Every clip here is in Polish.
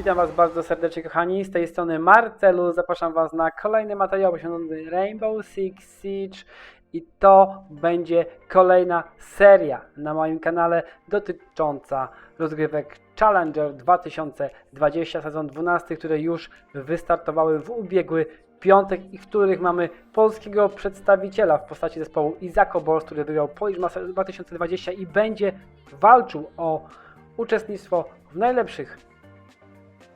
Witam Was bardzo serdecznie, kochani. Z tej strony Marcelu. Zapraszam Was na kolejny materiał poświęcony Rainbow Six Siege. I to będzie kolejna seria na moim kanale dotycząca rozgrywek Challenger 2020 sezon 12, które już wystartowały w ubiegły piątek i w których mamy polskiego przedstawiciela w postaci zespołu Izako Bors, który wygrał Polish Masters 2020 i będzie walczył o uczestnictwo w najlepszych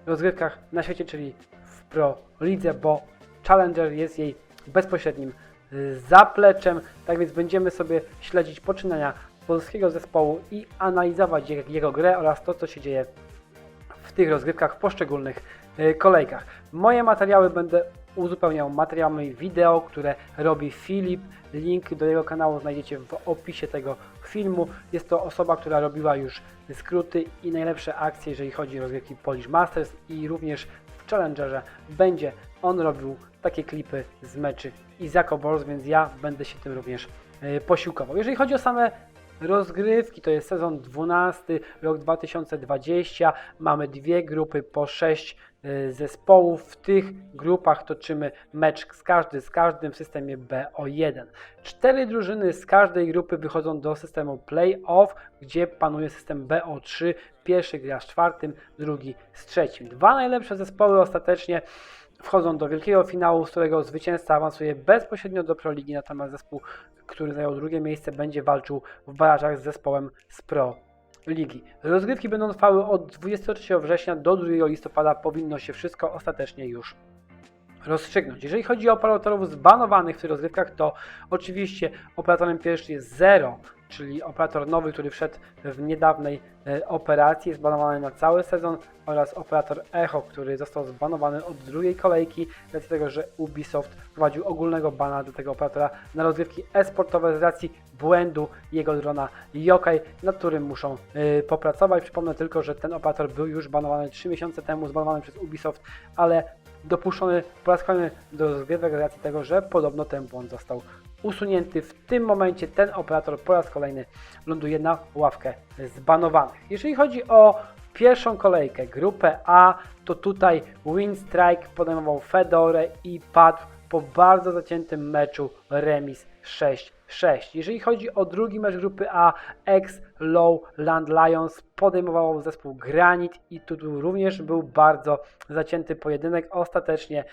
rozgrywkach na świecie, czyli w Pro Lidze, bo Challenger jest jej bezpośrednim y, zapleczem. Tak więc będziemy sobie śledzić poczynania polskiego zespołu i analizować je- jego grę oraz to, co się dzieje w tych rozgrywkach w poszczególnych y, kolejkach. Moje materiały będę uzupełniał materiałami wideo, które robi Filip. Link do jego kanału znajdziecie w opisie tego filmu. Jest to osoba, która robiła już skróty i najlepsze akcje, jeżeli chodzi o rozgrywki Polish Masters i również w Challengerze będzie on robił takie klipy z meczy Izako Bors, więc ja będę się tym również y, posiłkował. Jeżeli chodzi o same rozgrywki, to jest sezon 12, rok 2020. Mamy dwie grupy po 6 zespołów. W tych grupach toczymy mecz z każdy z każdym w systemie BO1. Cztery drużyny z każdej grupy wychodzą do systemu playoff, gdzie panuje system BO3. Pierwszy gra z czwartym, drugi z trzecim. Dwa najlepsze zespoły ostatecznie wchodzą do wielkiego finału, z którego zwycięzca awansuje bezpośrednio do Pro Ligi, natomiast zespół, który zajął drugie miejsce, będzie walczył w barażach z zespołem z Pro Ligi. Rozgrywki będą trwały od 23 września do 2 listopada. Powinno się wszystko ostatecznie już rozstrzygnąć. Jeżeli chodzi o operatorów zbanowanych w tych rozgrywkach, to oczywiście operatorem pierwszy jest Zero, czyli operator nowy, który wszedł w niedawnej e, operacji, jest zbanowany na cały sezon oraz operator Echo, który został zbanowany od drugiej kolejki, dlatego że Ubisoft wprowadził ogólnego bana do tego operatora na rozgrywki e-sportowe z racji błędu jego drona Yokai, nad którym muszą e, popracować. Przypomnę tylko, że ten operator był już banowany 3 miesiące temu, zbanowany przez Ubisoft, ale dopuszczony po raz kolejny do rozgrywek z racji tego, że podobno ten błąd został usunięty. W tym momencie ten operator po raz kolejny ląduje na ławkę zbanowanych. Jeżeli chodzi o pierwszą kolejkę, grupę A, to tutaj Winstrike podejmował Fedorę i padł po bardzo zaciętym meczu remis 6-6. Jeżeli chodzi o drugi mecz grupy A, ex Low Land Lions podejmował zespół Granit i tu również był bardzo zacięty pojedynek. Ostatecznie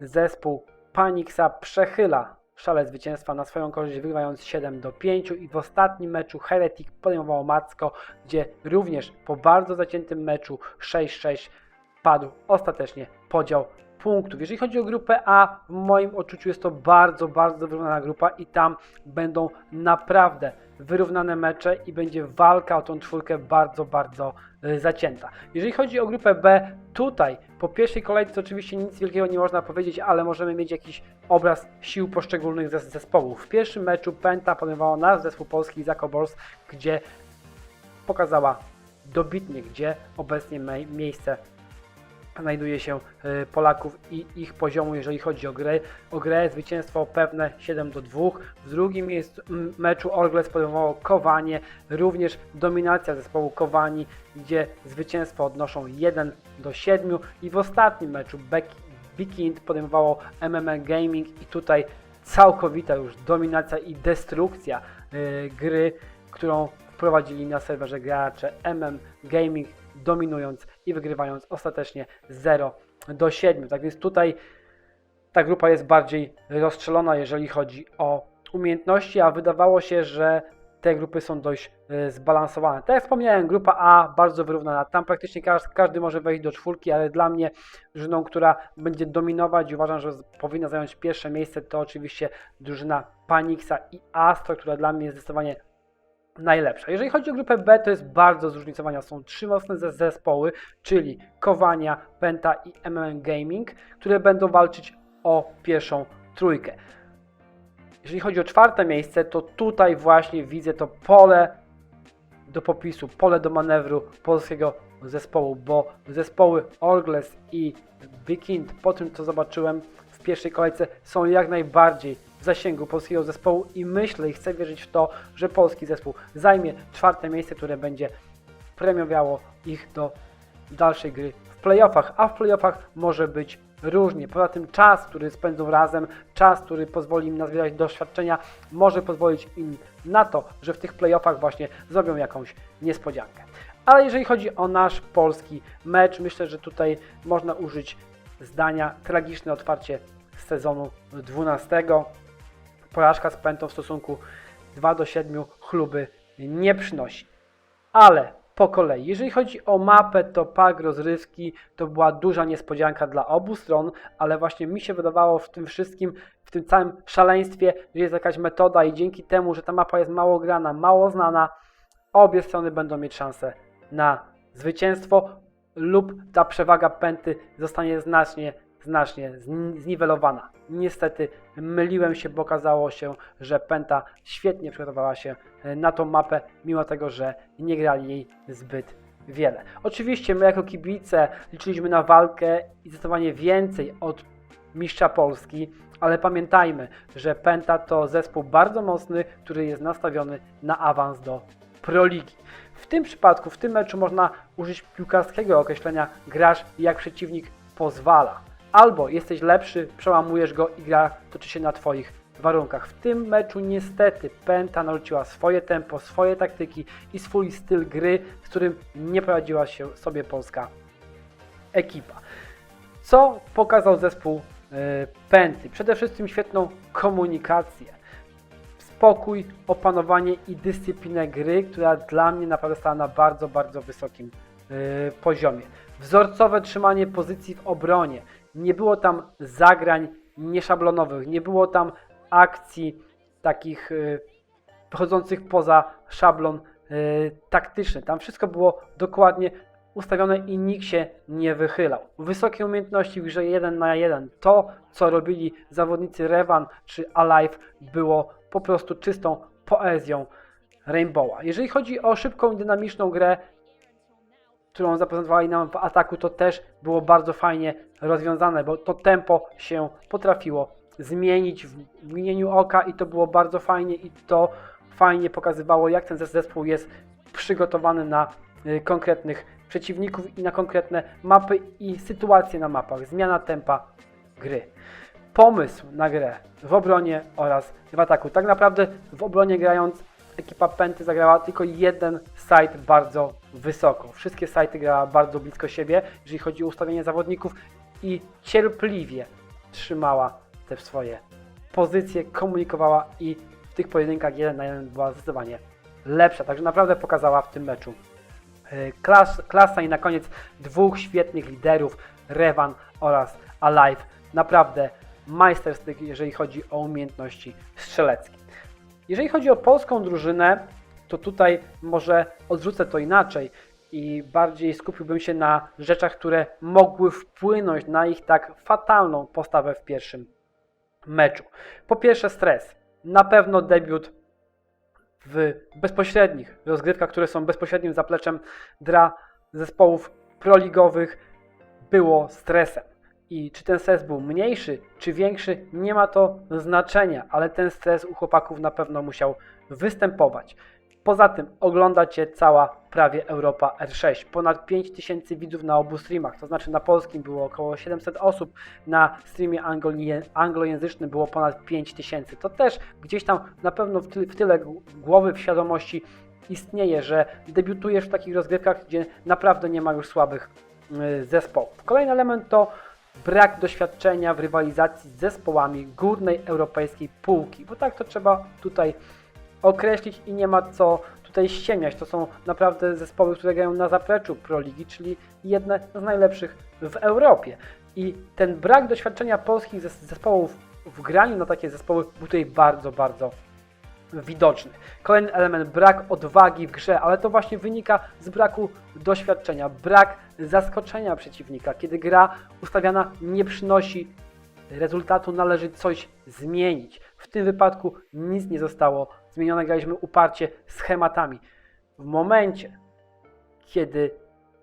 zespół Panixa przechyla szale zwycięstwa na swoją korzyść, wygrywając 7 do 5 i w ostatnim meczu Heretic podejmował Macko, gdzie również po bardzo zaciętym meczu 6-6 padł ostatecznie podział punktów. Jeżeli chodzi o grupę A, w moim odczuciu jest to bardzo, bardzo wyrównana grupa i tam będą naprawdę wyrównane mecze i będzie walka o tą czwórkę bardzo, bardzo y, zacięta. Jeżeli chodzi o grupę B, tutaj po pierwszej kolejce oczywiście nic wielkiego nie można powiedzieć, ale możemy mieć jakiś obraz sił poszczególnych zes- zespołów. W pierwszym meczu Penta podejmowała nasz zespół polski Zakobors, gdzie pokazała dobitnie, gdzie obecnie mie- miejsce znajduje się y, Polaków i ich poziomu, jeżeli chodzi o grę. O grę zwycięstwo pewne 7 do 2. W drugim miejscu, meczu Orgles podejmowało Kowanie, również dominacja zespołu Kowani, gdzie zwycięstwo odnoszą 1 do 7 i w ostatnim meczu Beck- Bikind podejmowało MMA Gaming i tutaj całkowita już dominacja i destrukcja y, gry, którą wprowadzili na serwerze gracze MM Gaming, dominując i wygrywając ostatecznie 0 do 7. Tak więc tutaj ta grupa jest bardziej rozstrzelona, jeżeli chodzi o umiejętności, a wydawało się, że te grupy są dość e, zbalansowane. Tak jak wspomniałem, grupa A bardzo wyrównana. Tam praktycznie każdy, każdy może wejść do czwórki, ale dla mnie drużyną, która będzie dominować i uważam, że powinna zająć pierwsze miejsce, to oczywiście drużyna Panixa i Astro, która dla mnie jest zdecydowanie najlepsza. Jeżeli chodzi o grupę B, to jest bardzo zróżnicowana. Są trzy mocne zes- zespoły, czyli Kowania, Penta i MM Gaming, które będą walczyć o pierwszą trójkę. Jeżeli chodzi o czwarte miejsce, to tutaj właśnie widzę to pole do popisu, pole do manewru polskiego zespołu, bo zespoły Orgles i Bikind po tym co zobaczyłem w pierwszej kolejce są jak najbardziej w zasięgu polskiego zespołu i myślę i chcę wierzyć w to, że polski zespół zajmie czwarte miejsce, które będzie premiowało ich do dalszej gry playoffach, a w playoffach może być różnie. Poza tym czas, który spędzą razem, czas, który pozwoli im nazbierać doświadczenia, może pozwolić im na to, że w tych playoffach właśnie zrobią jakąś niespodziankę. Ale jeżeli chodzi o nasz polski mecz, myślę, że tutaj można użyć zdania tragiczne otwarcie sezonu 12. Porażka z w stosunku 2 do 7 chluby nie przynosi. Ale po kolei, jeżeli chodzi o mapę, to park rozrywki to była duża niespodzianka dla obu stron, ale właśnie mi się wydawało w tym wszystkim, w tym całym szaleństwie, że jest jakaś metoda i dzięki temu, że ta mapa jest mało grana, mało znana, obie strony będą mieć szansę na zwycięstwo lub ta przewaga pęty zostanie znacznie, znacznie zni- zniwelowana. Niestety myliłem się, bo okazało się, że pęta świetnie przygotowała się e, na tą mapę, mimo tego, że nie grali jej zbyt wiele. Oczywiście my jako kibice liczyliśmy na walkę i zdecydowanie więcej od mistrza Polski, ale pamiętajmy, że Penta to zespół bardzo mocny, który jest nastawiony na awans do Proligi. W tym przypadku, w tym meczu można użyć piłkarskiego określenia grasz jak przeciwnik pozwala. Albo jesteś lepszy, przełamujesz go i gra toczy się na Twoich warunkach. W tym meczu niestety Penta narzuciła swoje tempo, swoje taktyki i swój styl gry, z którym nie poradziła się sobie polska ekipa. Co pokazał zespół y, Penty? Przede wszystkim świetną komunikację, spokój, opanowanie i dyscyplinę gry, która dla mnie naprawdę stała na bardzo, bardzo wysokim y, poziomie. Wzorcowe trzymanie pozycji w obronie. Nie było tam zagrań nieszablonowych, nie było tam akcji takich y, wychodzących poza szablon y, taktyczny. Tam wszystko było dokładnie ustawione i nikt się nie wychylał. Wysokie umiejętności w grze 1 na 1. To, co robili zawodnicy Revan czy Alive, było po prostu czystą poezją Rainbowa. Jeżeli chodzi o szybką i dynamiczną grę, którą zaprezentowali nam w ataku, to też było bardzo fajnie rozwiązane, bo to tempo się potrafiło zmienić w mgnieniu oka i to było bardzo fajnie i to fajnie pokazywało, jak ten zespół jest przygotowany na y, konkretnych przeciwników i na konkretne mapy i sytuacje na mapach. Zmiana tempa gry. Pomysł na grę w obronie oraz w ataku. Tak naprawdę w obronie grając ekipa Penty zagrała tylko jeden site bardzo wysoko. Wszystkie sajty grała bardzo blisko siebie, jeżeli chodzi o ustawienie zawodników i cierpliwie trzymała te swoje pozycje, komunikowała i w tych pojedynkach 1 na 1 była zdecydowanie lepsza. Także naprawdę pokazała w tym meczu e, klas, klasa i na koniec dwóch świetnych liderów, Revan oraz Alive. Naprawdę majstersztyk, jeżeli chodzi o umiejętności strzeleckie. Jeżeli chodzi o polską drużynę, to tutaj może odrzucę to inaczej i bardziej skupiłbym się na rzeczach, które mogły wpłynąć na ich tak fatalną postawę w pierwszym meczu. Po pierwsze stres. Na pewno debiut w bezpośrednich rozgrywkach, które są bezpośrednim zapleczem dla zespołów proligowych było stresem. I czy ten stres był mniejszy, czy większy, nie ma to znaczenia, ale ten stres u chłopaków na pewno musiał występować. Poza tym ogląda Cię cała prawie Europa R6. Ponad 5000 widzów na obu streamach, to znaczy na polskim było około 700 osób, na streamie anglojęzycznym było ponad 5000. To też gdzieś tam na pewno w tyle, w tyle głowy, w świadomości istnieje, że debiutujesz w takich rozgrywkach, gdzie naprawdę nie ma już słabych y, zespołów. Kolejny element to brak doświadczenia w rywalizacji z zespołami górnej europejskiej półki, bo tak to trzeba tutaj określić i nie ma co tutaj ściemniać. To są naprawdę zespoły, które grają na zapleczu Proligi, czyli jedne z najlepszych w Europie. I ten brak doświadczenia polskich zes- zespołów w graniu na takie zespoły był tutaj bardzo, bardzo widoczny. Kolejny element, brak odwagi w grze, ale to właśnie wynika z braku doświadczenia, brak zaskoczenia przeciwnika. Kiedy gra ustawiana nie przynosi rezultatu, należy coś zmienić. W tym wypadku nic nie zostało zmienione, graliśmy uparcie schematami. W momencie, kiedy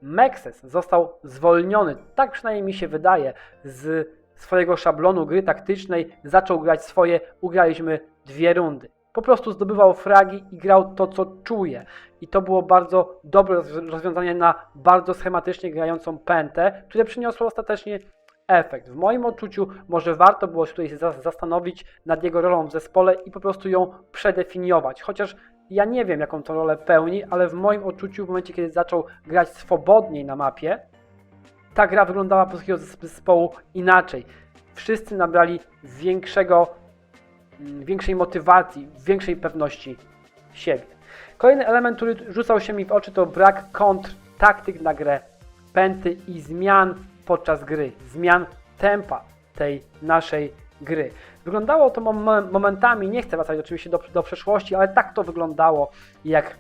Mexes został zwolniony, tak przynajmniej mi się wydaje, z swojego szablonu gry taktycznej, zaczął grać swoje, ugraliśmy dwie rundy. Po prostu zdobywał fragi i grał to, co czuje. I to było bardzo dobre roz- rozwiązanie na bardzo schematycznie grającą pętę, które przyniosło ostatecznie efekt. W moim odczuciu może warto było się tutaj za- zastanowić nad jego rolą w zespole i po prostu ją przedefiniować. Chociaż ja nie wiem, jaką to rolę pełni, ale w moim odczuciu w momencie, kiedy zaczął grać swobodniej na mapie, ta gra wyglądała polskiego zes- zespołu inaczej. Wszyscy nabrali większego, większej motywacji, większej pewności siebie. Kolejny element, który rzucał się mi w oczy, to brak kontr, taktyk na grę, pęty i zmian podczas gry, zmian tempa tej naszej gry. Wyglądało to mom- momentami, nie chcę wracać oczywiście do, do przeszłości, ale tak to wyglądało, jak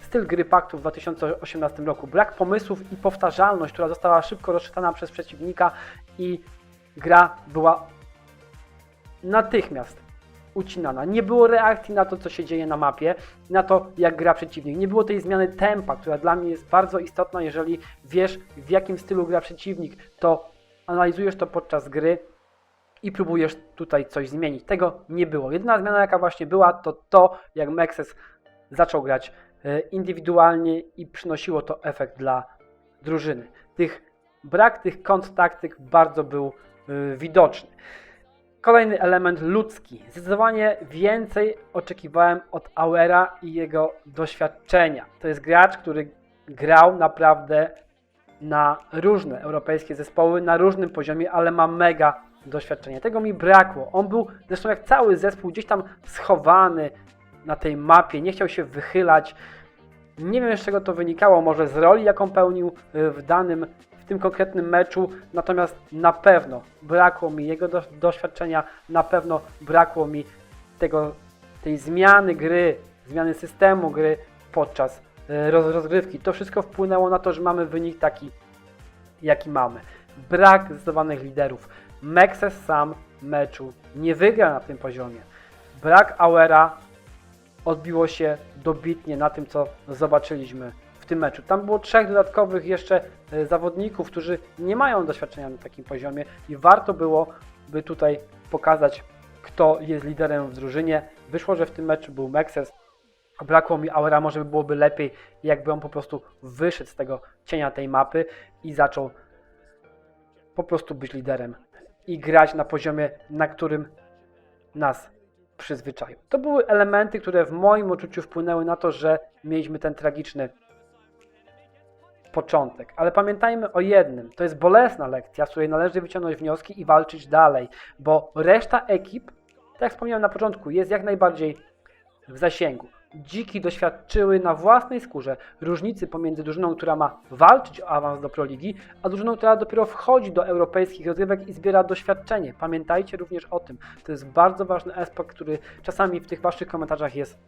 styl gry paktu w 2018 roku. Brak pomysłów i powtarzalność, która została szybko rozczytana przez przeciwnika i gra była natychmiast ucinana. Nie było reakcji na to, co się dzieje na mapie, na to, jak gra przeciwnik. Nie było tej zmiany tempa, która dla mnie jest bardzo istotna, jeżeli wiesz, w jakim stylu gra przeciwnik, to analizujesz to podczas gry i próbujesz tutaj coś zmienić. Tego nie było. Jedyna zmiana, jaka właśnie była, to to, jak Mexes zaczął grać e, indywidualnie i przynosiło to efekt dla drużyny. Tych, brak tych kontaktyk bardzo był e, widoczny. Kolejny element ludzki. Zdecydowanie więcej oczekiwałem od Auera i jego doświadczenia. To jest gracz, który grał naprawdę na różne europejskie zespoły, na różnym poziomie, ale ma mega doświadczenie. Tego mi brakło. On był zresztą jak cały zespół gdzieś tam schowany na tej mapie, nie chciał się wychylać. Nie wiem z czego to wynikało, może z roli, jaką pełnił w danym, tym konkretnym meczu, natomiast na pewno brakło mi jego do, doświadczenia, na pewno brakło mi tego, tej zmiany gry, zmiany systemu gry podczas y, roz, rozgrywki. To wszystko wpłynęło na to, że mamy wynik taki, jaki mamy. Brak zdecydowanych liderów. Mexes sam meczu nie wygra na tym poziomie. Brak Auera odbiło się dobitnie na tym, co zobaczyliśmy w tym meczu. Tam było trzech dodatkowych jeszcze e, zawodników, którzy nie mają doświadczenia na takim poziomie i warto było, by tutaj pokazać, kto jest liderem w drużynie. Wyszło, że w tym meczu był Mexes. Brakło mi Aura, może by byłoby lepiej, jakby on po prostu wyszedł z tego cienia tej mapy i zaczął po prostu być liderem i grać na poziomie, na którym nas przyzwyczaił. To były elementy, które w moim odczuciu wpłynęły na to, że mieliśmy ten tragiczny początek. Ale pamiętajmy o jednym, to jest bolesna lekcja, z której należy wyciągnąć wnioski i walczyć dalej, bo reszta ekip, tak jak wspomniałem na początku, jest jak najbardziej w zasięgu. Dziki doświadczyły na własnej skórze różnicy pomiędzy drużyną, która ma walczyć o awans do Pro Ligi, a drużyną, która dopiero wchodzi do europejskich rozgrywek i zbiera doświadczenie. Pamiętajcie również o tym. To jest bardzo ważny aspekt, który czasami w tych waszych komentarzach jest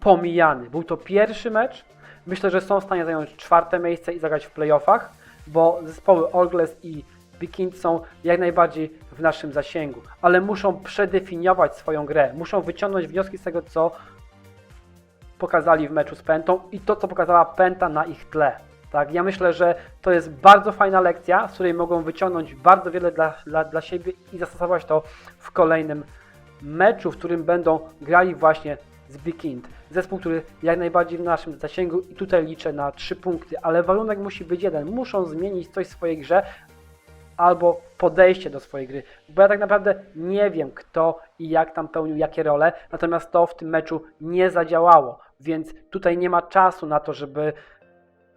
pomijany. Był to pierwszy mecz. Myślę, że są w stanie zająć czwarte miejsce i zagrać w playoffach, bo zespoły Orgles i Bikint są jak najbardziej w naszym zasięgu, ale muszą przedefiniować swoją grę, muszą wyciągnąć wnioski z tego, co pokazali w meczu z Pentą i to, co pokazała Penta na ich tle. Tak, ja myślę, że to jest bardzo fajna lekcja, z której mogą wyciągnąć bardzo wiele dla, dla, dla siebie i zastosować to w kolejnym meczu, w którym będą grali właśnie z Bikint. Zespół, który jak najbardziej w naszym zasięgu i tutaj liczę na trzy punkty, ale warunek musi być jeden. Muszą zmienić coś w swojej grze, albo podejście do swojej gry. Bo ja tak naprawdę nie wiem, kto i jak tam pełnił jakie role, natomiast to w tym meczu nie zadziałało, więc tutaj nie ma czasu na to, żeby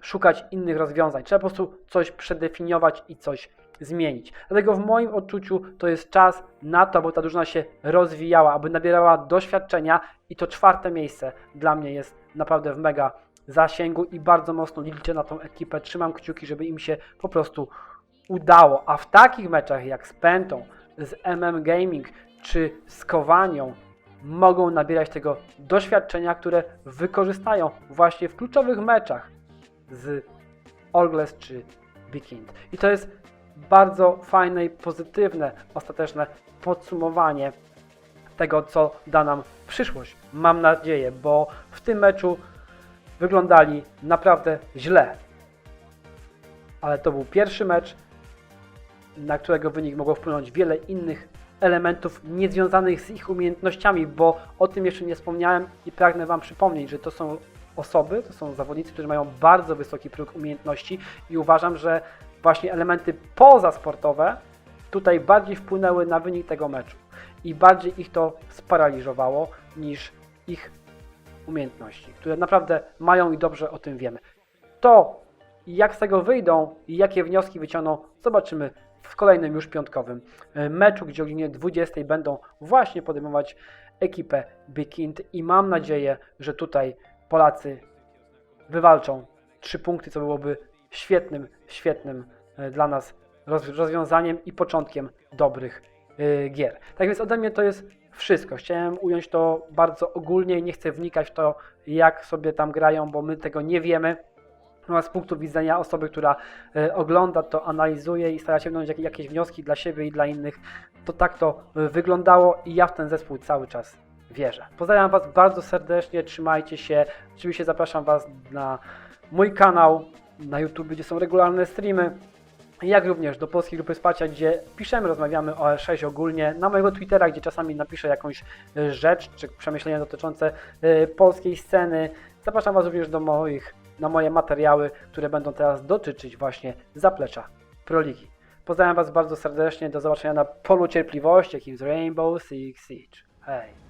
szukać innych rozwiązań. Trzeba po prostu coś przedefiniować i coś zmienić. Dlatego w moim odczuciu to jest czas na to, aby ta drużyna się rozwijała, aby nabierała doświadczenia i to czwarte miejsce dla mnie jest naprawdę w mega zasięgu i bardzo mocno liczę na tą ekipę. Trzymam kciuki, żeby im się po prostu udało. A w takich meczach jak z Pentą, z MM Gaming czy z Kowanią mogą nabierać tego doświadczenia, które wykorzystają właśnie w kluczowych meczach z Orgles czy Bikint. I to jest bardzo fajne i pozytywne, ostateczne podsumowanie tego, co da nam przyszłość. Mam nadzieję, bo w tym meczu wyglądali naprawdę źle. Ale to był pierwszy mecz, na którego wynik mogło wpłynąć wiele innych elementów niezwiązanych z ich umiejętnościami, bo o tym jeszcze nie wspomniałem i pragnę Wam przypomnieć, że to są osoby, to są zawodnicy, którzy mają bardzo wysoki próg umiejętności i uważam, że właśnie elementy pozasportowe tutaj bardziej wpłynęły na wynik tego meczu i bardziej ich to sparaliżowało niż ich umiejętności, które naprawdę mają i dobrze o tym wiemy. To, jak z tego wyjdą i jakie wnioski wyciągną, zobaczymy w kolejnym już piątkowym e, meczu, gdzie o godzinie 20 będą właśnie podejmować ekipę Big i mam nadzieję, że tutaj Polacy wywalczą trzy punkty, co byłoby świetnym, świetnym e, dla nas roz- rozwiązaniem i początkiem dobrych e, gier. Tak więc ode mnie to jest wszystko. Chciałem ująć to bardzo ogólnie i nie chcę wnikać w to, jak sobie tam grają, bo my tego nie wiemy. Natomiast z punktu widzenia osoby, która e, ogląda to, analizuje i stara się jak- jakieś wnioski dla siebie i dla innych, to tak to wyglądało i ja w ten zespół cały czas wierzę. Pozdrawiam Was bardzo serdecznie, trzymajcie się. Oczywiście zapraszam Was na mój kanał na YouTube, gdzie są regularne streamy, jak również do Polskiej Grupy Wsparcia, gdzie piszemy, rozmawiamy o L6 ogólnie, na mojego Twittera, gdzie czasami napiszę jakąś e, rzecz czy przemyślenia dotyczące e, polskiej sceny. Zapraszam Was również do moich, na moje materiały, które będą teraz dotyczyć właśnie zaplecza Proligi. Pozdrawiam Was bardzo serdecznie, do zobaczenia na polu cierpliwości, jakim jest Rainbow Six Siege. Hej!